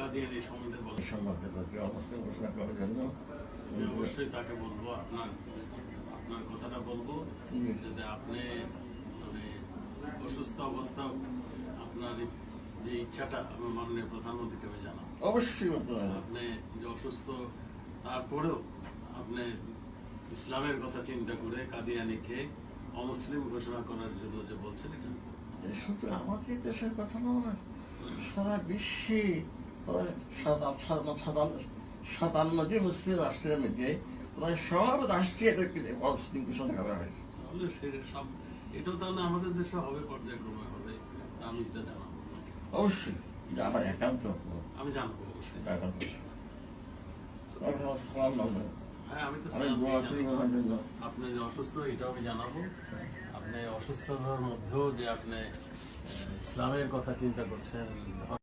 কাদিয়ানি তাকে অবস্থান ঘোষণা করার জন্য। অবশ্যই তাকে বলব আপনার আপনার কথাটা বলব যাতে আপনি মানে অসুস্থ অবস্থা আপনার যে ইচ্ছাটা আমি মাননীয় প্রধানমন্ত্রীকে আমি জানাব। অবশ্যই আপনি যে অসুস্থ তারপরেও আপনি ইসলামের কথা চিন্তা করে কাদিয়ানিকে অমুসলিম ঘোষণা করার জন্য যে বলছেন এটা। শুধু আমাকে দেশের কথা নয় সারা বিশ্বে সাতান্নটি মুসলিম রাষ্ট্রের মধ্যে প্রায় সব রাষ্ট্রে এদেরকে করা হয়েছে। তাহলে সব এটাও তাহলে আমাদের দেশে হবে পর্যায়ক্রমে হবে আমি যেটা জানাব। অবশ্যই এটা একান্ত। আমি জানাব অবশ্যই। একান্ত। সালাম নগর হ্যাঁ আমি তো আপনি যে অসুস্থ এটাও আমি জানাব। আপনি অসুস্থতার মধ্যেও যে আপনি ইসলামের কথা চিন্তা করছেন